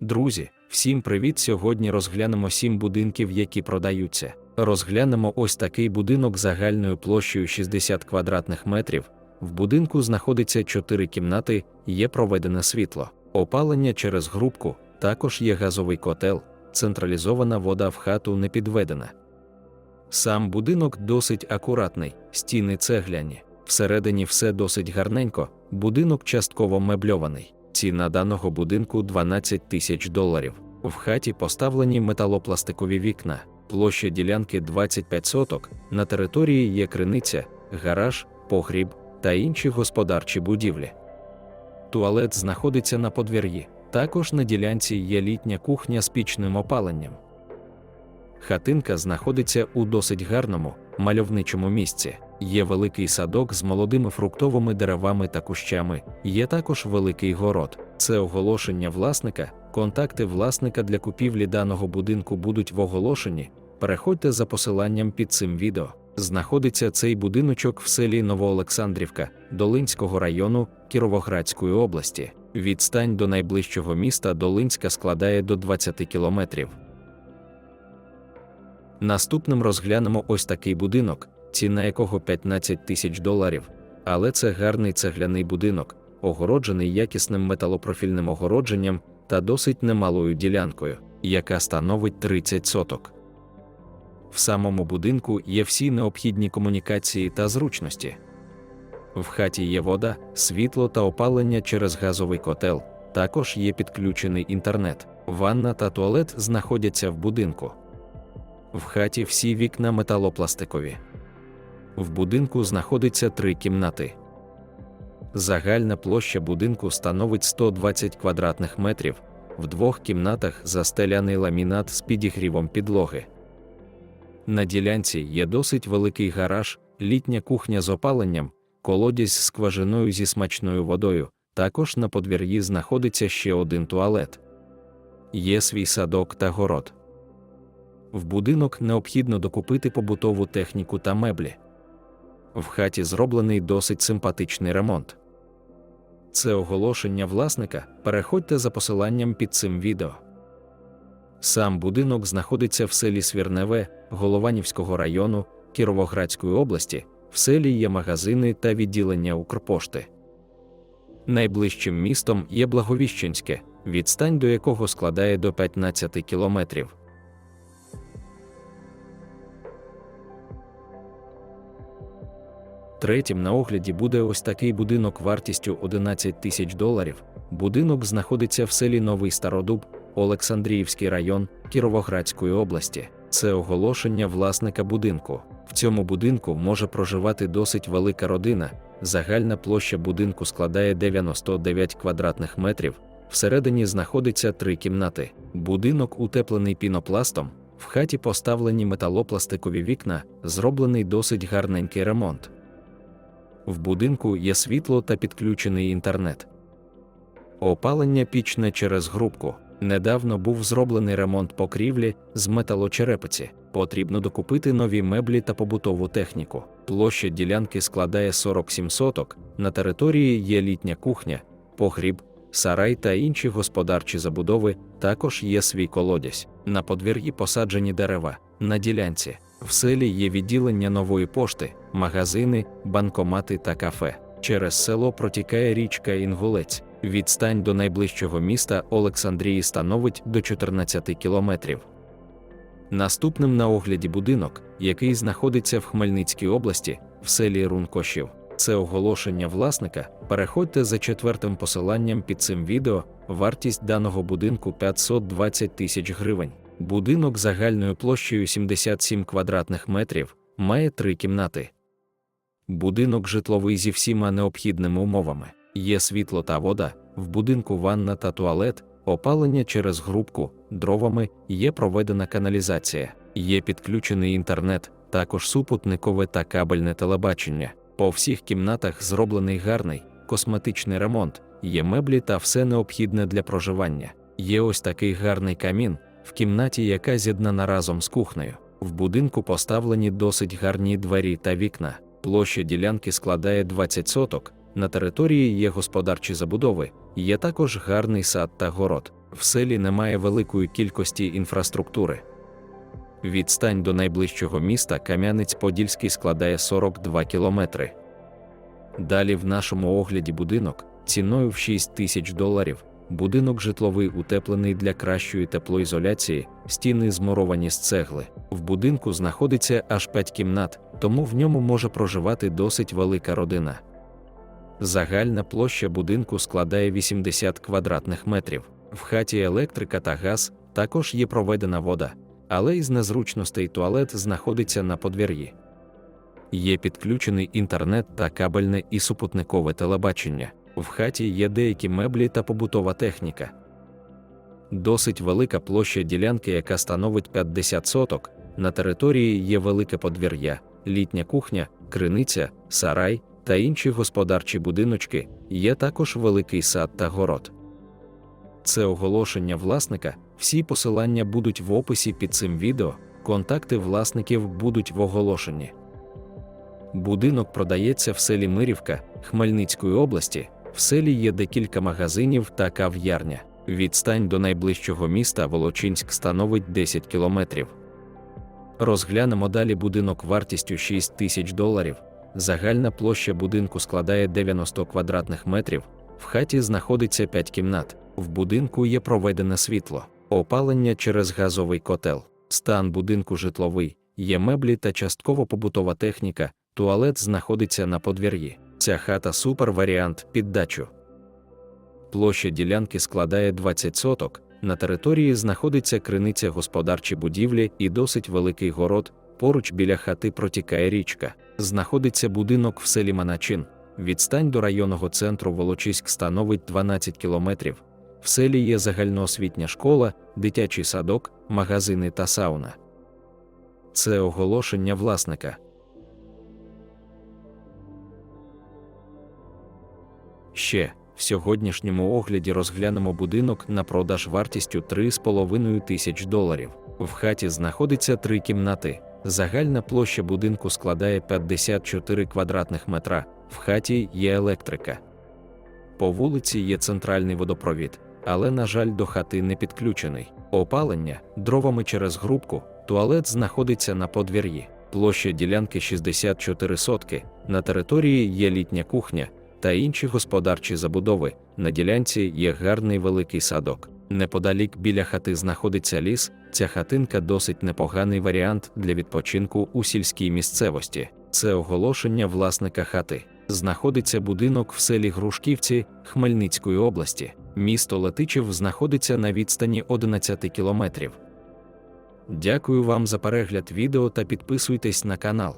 Друзі, всім привіт! Сьогодні розглянемо 7 будинків, які продаються. Розглянемо ось такий будинок загальною площею 60 квадратних метрів. В будинку знаходиться 4 кімнати, є проведене світло, опалення через грубку, також є газовий котел, централізована вода в хату не підведена. Сам будинок досить акуратний, стіни цегляні. Всередині все досить гарненько, будинок частково мебльований. Ціна даного будинку 12 тисяч доларів. В хаті поставлені металопластикові вікна, площа ділянки 25 соток, на території є криниця, гараж, погріб та інші господарчі будівлі. Туалет знаходиться на подвір'ї. Також на ділянці є літня кухня з пічним опаленням. Хатинка знаходиться у досить гарному, мальовничому місці. Є великий садок з молодими фруктовими деревами та кущами, є також великий город. Це оголошення власника. Контакти власника для купівлі даного будинку будуть в оголошенні. Переходьте за посиланням під цим відео. Знаходиться цей будиночок в селі Новоолександрівка Долинського району Кіровоградської області. Відстань до найближчого міста Долинська складає до 20 кілометрів. Наступним розглянемо ось такий будинок, ціна якого 15 тисяч доларів. Але це гарний цегляний будинок, огороджений якісним металопрофільним огородженням та досить немалою ділянкою, яка становить 30 соток. В самому будинку є всі необхідні комунікації та зручності. В хаті є вода, світло та опалення через газовий котел, також є підключений інтернет, ванна та туалет знаходяться в будинку. В хаті всі вікна металопластикові. В будинку знаходиться три кімнати. Загальна площа будинку становить 120 квадратних метрів, в двох кімнатах застеляний ламінат з підігрівом підлоги. На ділянці є досить великий гараж, літня кухня з опаленням, колодязь з скважиною зі смачною водою. Також на подвір'ї знаходиться ще один туалет. Є свій садок та город. В будинок необхідно докупити побутову техніку та меблі. В хаті зроблений досить симпатичний ремонт. Це оголошення власника. Переходьте за посиланням під цим відео. Сам будинок знаходиться в селі Свірневе, Голованівського району Кіровоградської області. В селі є магазини та відділення Укрпошти. Найближчим містом є Благовіщенське, відстань до якого складає до 15 кілометрів. Третім на огляді буде ось такий будинок вартістю 11 тисяч доларів. Будинок знаходиться в селі Новий Стародуб, Олександріївський район Кіровоградської області. Це оголошення власника будинку. В цьому будинку може проживати досить велика родина. Загальна площа будинку складає 99 квадратних метрів. Всередині знаходиться три кімнати. Будинок утеплений пінопластом. В хаті поставлені металопластикові вікна, зроблений досить гарненький ремонт. В будинку є світло та підключений інтернет. Опалення пічне через грубку. Недавно був зроблений ремонт покрівлі з металочерепиці. Потрібно докупити нові меблі та побутову техніку. Площа ділянки складає 47 соток. На території є літня кухня, погріб, сарай та інші господарчі забудови. Також є свій колодязь. На подвір'ї посаджені дерева. На ділянці в селі є відділення нової пошти, магазини, банкомати та кафе. Через село протікає річка Інгулець. Відстань до найближчого міста Олександрії становить до 14 кілометрів. Наступним на огляді будинок, який знаходиться в Хмельницькій області, в селі Рункошів. Це оголошення власника. Переходьте за четвертим посиланням під цим відео. Вартість даного будинку 520 тисяч гривень. Будинок загальною площею 77 квадратних метрів, має три кімнати. Будинок житловий зі всіма необхідними умовами. Є світло та вода, в будинку ванна та туалет, опалення через грубку, дровами, є проведена каналізація, є підключений інтернет, також супутникове та кабельне телебачення. По всіх кімнатах зроблений гарний косметичний ремонт, є меблі та все необхідне для проживання. Є ось такий гарний камін в кімнаті, яка з'єднана разом з кухнею. В будинку поставлені досить гарні двері та вікна. Площа ділянки складає 20 соток. На території є господарчі забудови, є також гарний сад та город. В селі немає великої кількості інфраструктури. Відстань до найближчого міста Кам'янець-Подільський складає 42 кілометри. Далі в нашому огляді будинок ціною в 6 тисяч доларів. Будинок житловий утеплений для кращої теплоізоляції, стіни змуровані з цегли. В будинку знаходиться аж 5 кімнат, тому в ньому може проживати досить велика родина. Загальна площа будинку складає 80 квадратних метрів. В хаті електрика та газ також є проведена вода, але із незручностей туалет знаходиться на подвір'ї. Є підключений інтернет та кабельне і супутникове телебачення. В хаті є деякі меблі та побутова техніка. Досить велика площа ділянки, яка становить 50 соток. На території є велике подвір'я, літня кухня, криниця, сарай та інші господарчі будиночки, є також великий сад та город. Це оголошення власника. Всі посилання будуть в описі під цим відео, контакти власників будуть в оголошенні. Будинок продається в селі Мирівка Хмельницької області. В селі є декілька магазинів та кав'ярня. Відстань до найближчого міста Волочинськ становить 10 кілометрів. Розглянемо далі будинок вартістю 6 тисяч доларів. Загальна площа будинку складає 90 квадратних метрів. В хаті знаходиться 5 кімнат. В будинку є проведене світло, опалення через газовий котел. Стан будинку житловий, є меблі та частково побутова техніка, туалет знаходиться на подвір'ї. Ця хата супер варіант під дачу. Площа ділянки складає 20 соток. На території знаходиться криниця господарчі будівлі і досить великий город. Поруч біля хати протікає річка. Знаходиться будинок в селі Маначин. Відстань до районного центру Волочиськ становить 12 кілометрів. В селі є загальноосвітня школа, дитячий садок, магазини та сауна. Це оголошення власника. Ще в сьогоднішньому огляді розглянемо будинок на продаж вартістю 3,5 тисяч доларів. В хаті знаходиться три кімнати. Загальна площа будинку складає 54 квадратних метра. В хаті є електрика. По вулиці є центральний водопровід, але, на жаль, до хати не підключений. Опалення дровами через грубку, туалет знаходиться на подвір'ї. Площа ділянки 64 сотки. На території є літня кухня та інші господарчі забудови. На ділянці є гарний великий садок. Неподалік біля хати знаходиться ліс. Ця хатинка досить непоганий варіант для відпочинку у сільській місцевості. Це оголошення власника хати. Знаходиться будинок в селі Грушківці Хмельницької області. Місто Летичів знаходиться на відстані 11 кілометрів. Дякую вам за перегляд відео та підписуйтесь на канал.